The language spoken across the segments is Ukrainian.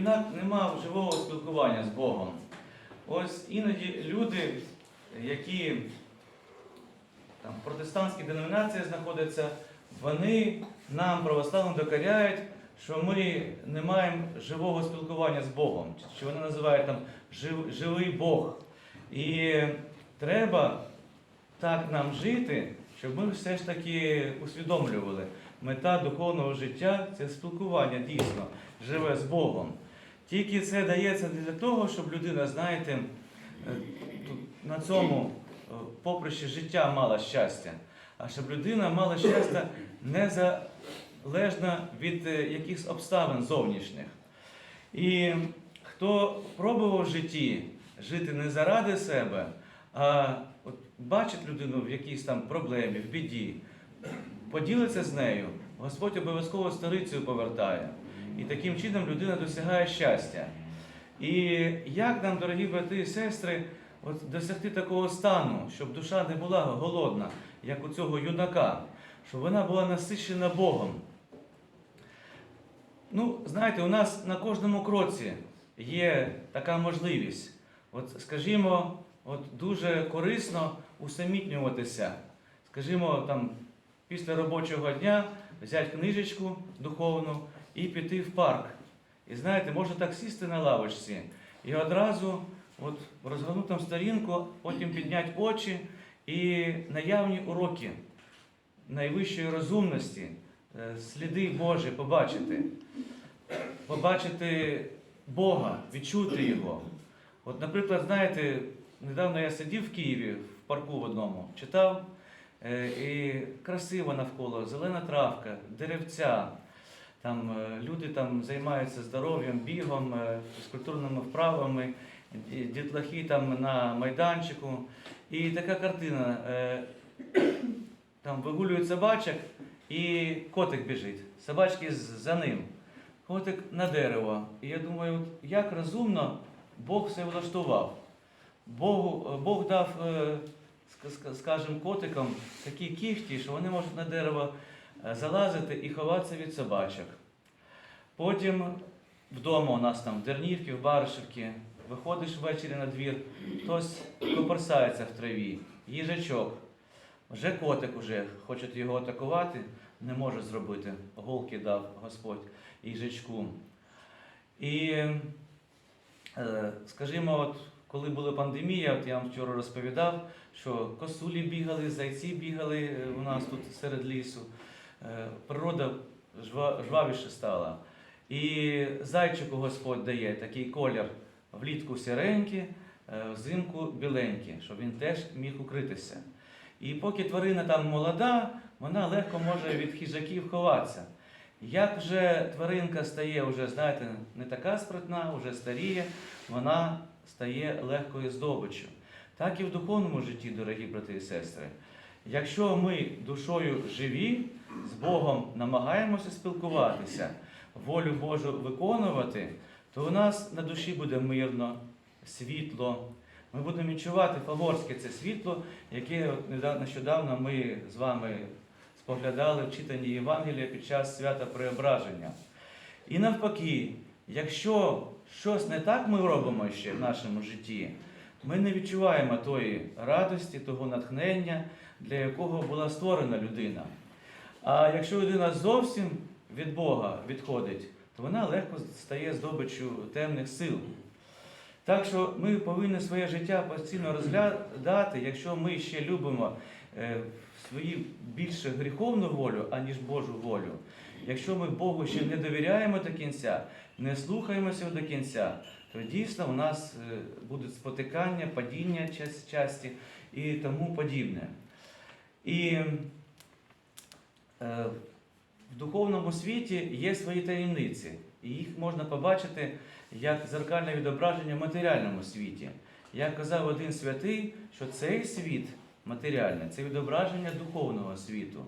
юнак не мав живого спілкування з Богом. Ось іноді люди, які там, в протестантській деномінації знаходяться, вони нам, православним, докоряють, що ми не маємо живого спілкування з Богом, що вони називають там жив, живий Бог. І треба так нам жити, щоб ми все ж таки усвідомлювали. Мета духовного життя це спілкування дійсно живе з Богом. Тільки це дається для того, щоб людина, знаєте, е, на цьому е, поприщі життя мала щастя, а щоб людина мала щастя незалежно від е, якихось обставин зовнішніх. І хто пробував в житті жити не заради себе, а от бачить людину в якійсь там проблемі, в біді, поділиться з нею, Господь обов'язково старицею повертає. І таким чином людина досягає щастя. І як нам, дорогі брати і сестри, от досягти такого стану, щоб душа не була голодна, як у цього юнака, щоб вона була насичена Богом. Ну, знаєте, у нас на кожному кроці є така можливість. От, скажімо, от дуже корисно усамітнюватися. Скажімо, там, після робочого дня взяти книжечку духовну і піти в парк. І знаєте, можна так сісти на лавочці і одразу от, розгорнути сторінку, потім підняти очі і наявні уроки найвищої розумності, е, сліди Божі побачити, побачити Бога, відчути Його. От, наприклад, знаєте, недавно я сидів в Києві в парку в одному, читав, е, і красиво навколо, зелена травка, деревця. Там е, люди там займаються здоров'ям, бігом, е, фізкультурними вправами, дітлахи там на майданчику. І така картина. е, Там вигулюють собачок і котик біжить. Собачки за ним. Котик на дерево. І я думаю, як розумно Бог все влаштував. Богу, Бог дав, е, ска- ска- скажімо, котикам такі кіхті, що вони можуть на дерево е, залазити і ховатися від собачок. Потім вдома у нас там в Дернівки, в Баришівки, виходиш ввечері на двір, хтось коперсається в траві, їжачок. Вже котик уже хочуть його атакувати, не може зробити. Голки дав Господь їжачку. І, е, скажімо, от, коли була пандемія, от я вам вчора розповідав, що косулі бігали, зайці бігали е, у нас тут серед лісу. Е, Природа жвавіше стала. І зайчику Господь дає такий колір влітку сіренький, е, взимку біленький, щоб він теж міг укритися. І поки тварина там молода, вона легко може від хижаків ховатися. Як вже тваринка стає, вже, знаєте, не така спритна, вже старіє, вона стає легкою здобиччю. Так і в духовному житті, дорогі брати і сестри. Якщо ми душою живі, з Богом намагаємося спілкуватися, волю Божу виконувати, то у нас на душі буде мирно, світло. Ми будемо відчувати фаворське це світло, яке от нещодавно ми з вами споглядали в читанні Євангелія під час свята Преображення. І навпаки, якщо щось не так ми робимо ще в нашому житті, ми не відчуваємо тої радості, того натхнення, для якого була створена людина. А якщо людина зовсім від Бога відходить, то вона легко стає здобиччю темних сил. Так що ми повинні своє життя постійно розглядати, якщо ми ще любимо е, свою більше гріховну волю, аніж Божу волю. Якщо ми Богу ще не довіряємо до кінця, не слухаємося до кінця, то дійсно у нас е, будуть спотикання, падіння часті і тому подібне. І в духовному світі є свої таємниці, і їх можна побачити як зеркальне відображення в матеріальному світі. Як казав один святий, що цей світ матеріальний це відображення духовного світу.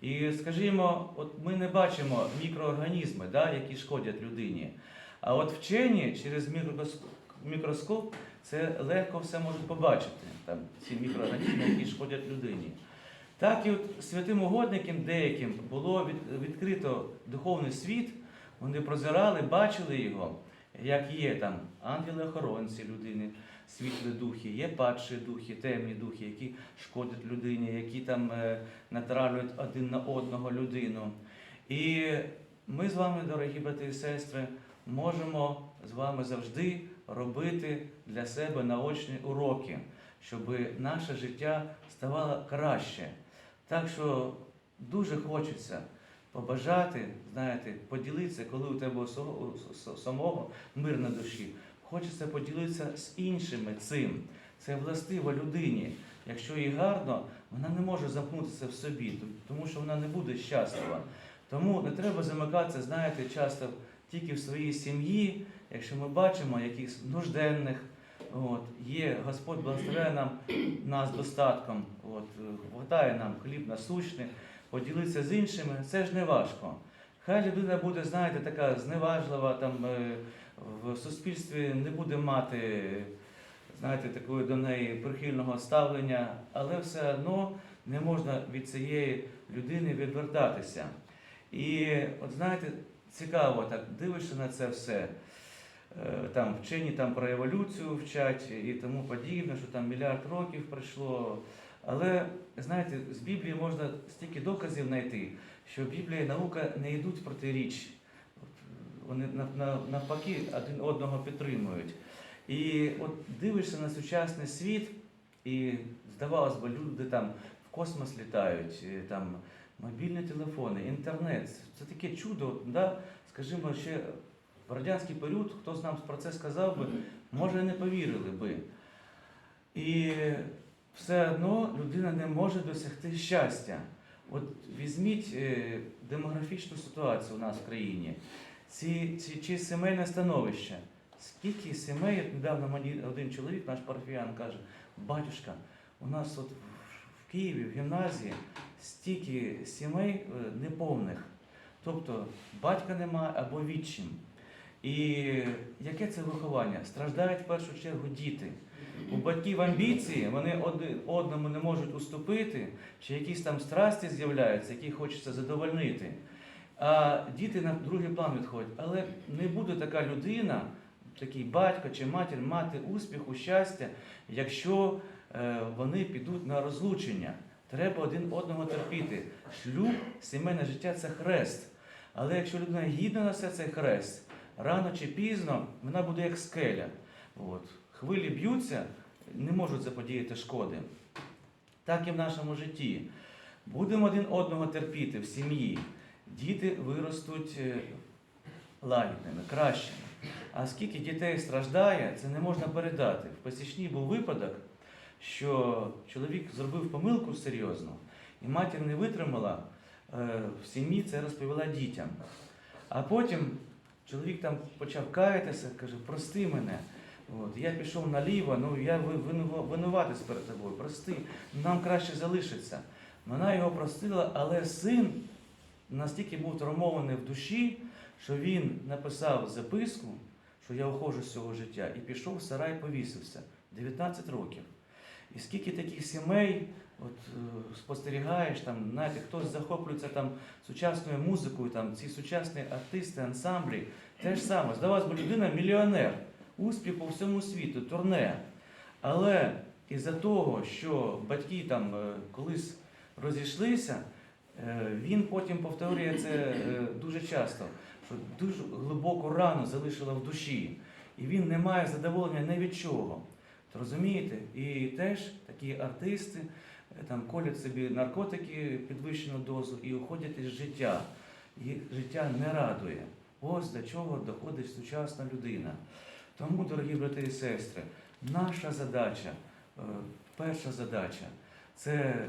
І скажімо, от ми не бачимо мікроорганізми, да, які шкодять людині. А от вчені через мікроскоп це легко все можуть побачити, там, ці мікроорганізми, які шкодять людині. Так і от святим угодникам деяким було відкрито духовний світ, вони прозирали, бачили його. як є там ангели-охоронці людини, світлі духи, є падші духи, темні духи, які шкодять людині, які там е, натравлюють один на одного людину. І ми з вами, дорогі брати і сестри, можемо з вами завжди робити для себе наочні уроки, щоб наше життя ставало краще. Так що дуже хочеться побажати, знаєте, поділитися, коли у тебе самого мир на душі. Хочеться поділитися з іншими цим. Це властиво людині. Якщо їй гарно, вона не може замкнутися в собі, тому що вона не буде щаслива. Тому не треба замикатися, знаєте, часто тільки в своїй сім'ї, якщо ми бачимо якихось нужденних, от, є, Господь благословляє нам нас достатком, от, хватає нам хліб насущний, поділитися з іншими, це ж не важко. Хай людина буде, знаєте, така зневажлива, там, е, в суспільстві не буде мати, знаєте, такої до неї прихильного ставлення, але все одно не можна від цієї людини відвертатися. І от знаєте, цікаво, так дивишся на це все. Е, Там вчені там про еволюцію вчать і тому подібне, що там мільярд років пройшло. Але знаєте, з Біблії можна стільки доказів знайти, що Біблія і наука не йдуть протиріч. От, Вони нав- нав- навпаки один одного підтримують. І от дивишся на сучасний світ, і здавалось би, люди там в космос літають, і там мобільні телефони, інтернет. Це таке чудо, да? скажімо, ще радянський період, хто з нам про це сказав би, може не повірили би. І все одно людина не може досягти щастя. От візьміть е, демографічну ситуацію у нас в країні, ці, ці, чи сімейне становище. Скільки сімей, недавно мені один чоловік, наш парафіян, каже, батюшка, у нас от в- в Києві, в гімназії, стільки сімей е, неповних. Тобто батька немає або відчим. І яке це виховання? Страждають в першу чергу діти. У батьків амбіції, вони одному не можуть уступити, чи якісь там страсті з'являються, які хочеться задовольнити. А діти на другий план відходять. Але не буде така людина, такий батько чи матір мати успіху, щастя, якщо е, вони підуть на розлучення. Треба один одного терпіти. Шлюб, сімейне життя це хрест. Але якщо людина гідно несе цей хрест, рано чи пізно вона буде як скеля. От. Хвилі б'ються, не можуть заподіяти шкоди. Так і в нашому житті. Будемо один одного терпіти в сім'ї. Діти виростуть е, лагідними, кращими. А скільки дітей страждає, це не можна передати. В Пасічній був випадок, що чоловік зробив помилку серйозну, і матір не витримала е, в сім'ї, це розповіла дітям. А потім чоловік там почав каятися, каже, прости мене. От, я пішов наліво, ну я ви- вину- перед тобою, прости, нам краще залишиться. Вона його простила, але син настільки був травмований в душі, що він написав записку, що я ухожу з цього життя, і пішов в сарай, повісився 19 років. І скільки таких сімей от, е, спостерігаєш, там, знаєте, хтось захоплюється там сучасною музикою, там, ці сучасні артисти, ансамблі, те ж саме. Здавалось би, людина мільйонер, успіх по всьому світу, турне. Але із-за того, що батьки там е, колись розійшлися, е, він потім повторює це дуже часто, що дуже глибоку рану залишила в душі. І він не має задоволення ні від чого. Розумієте? І теж такі артисти е, там колять собі наркотики, підвищену дозу і уходять із життя. І життя не радує. Ось до чого доходить сучасна людина. Тому, дорогі брати і сестри, наша задача, е, перша задача це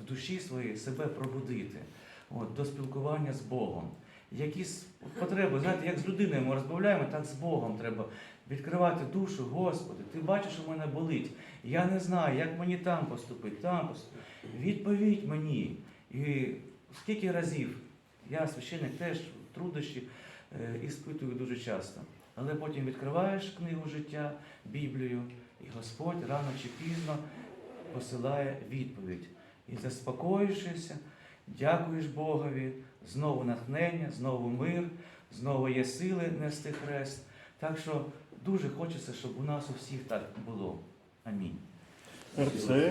в душі своїй себе пробудити от, до спілкування з Богом. Якісь потреби, знаєте, як з людиною ми розмовляємо, так з Богом треба відкривати душу, Господи, ти бачиш, що мене болить. Я не знаю, як мені там поступити, там поступити. Відповідь мені. І скільки разів я, священник, теж труднощі е, іспитую дуже часто. Але потім відкриваєш книгу життя, Біблію, і Господь рано чи пізно посилає відповідь. І заспокоїшся, дякуєш Богові, знову натхнення, знову мир, знову є сили нести хрест. Так що дуже хочеться, щоб у нас у всіх так було. Амінь.